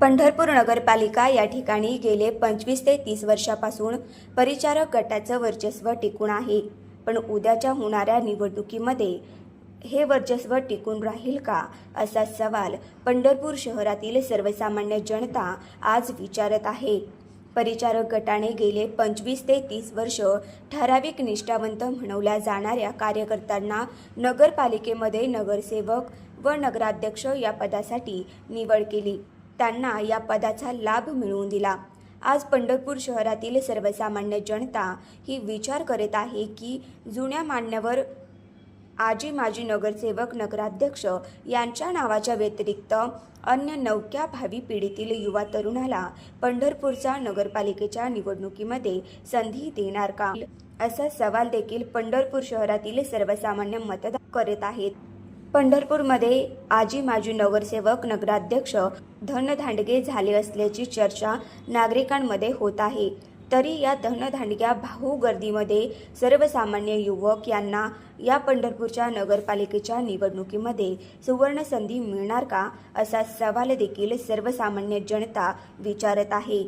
पंढरपूर नगरपालिका या ठिकाणी गेले पंचवीस ते तीस वर्षापासून परिचारक गटाचं वर्चस्व टिकून आहे. पण उद्याच्या होणाऱ्या निवडणुकीमध्ये हे वर्चस्व टिकून राहील का असा सवाल पंढरपूर शहरातील सर्वसामान्य जनता आज विचारत आहे. परिचारक गटाने गेले पंचवीस ते तीस वर्ष ठराविक निष्ठावंत म्हणवल्या जाणाऱ्या कार्यकर्त्यांना नगरपालिकेमध्ये नगरसेवक व नगराध्यक्ष या पदासाठी निवड केली. त्यांना या पदाचा लाभ मिळवून दिला. आज पंढरपूर शहरातील सर्वसामान्य जनता ही विचार करत आहे की जुन्या मान्यवर आजी माजी नगरसेवक नगराध्यक्ष यांच्या नावाच्या व्यतिरिक्त अन्य नवक्या भावी पिढीतील युवा तरुणाला पंढरपूरच्या नगरपालिकेच्या निवडणुकीमध्ये संधी देणार का? असा सवाल देखील पंढरपूर शहरातील सर्वसामान्य मतदार करत आहेत. पंढरपूरमध्ये आजी माजी नगरसेवक नगराध्यक्ष धनधांडगे झाले असल्याची चर्चा नागरिकांमध्ये होत आहे. तरी या धनधांडग्या भाऊ गर्दीमध्ये सर्वसामान्य युवक यांना या पंढरपूरच्या नगरपालिकेच्या निवडणुकीमध्ये सुवर्ण संधी मिळणार का असा सवाल देखील सर्वसामान्य जनता विचारत आहे.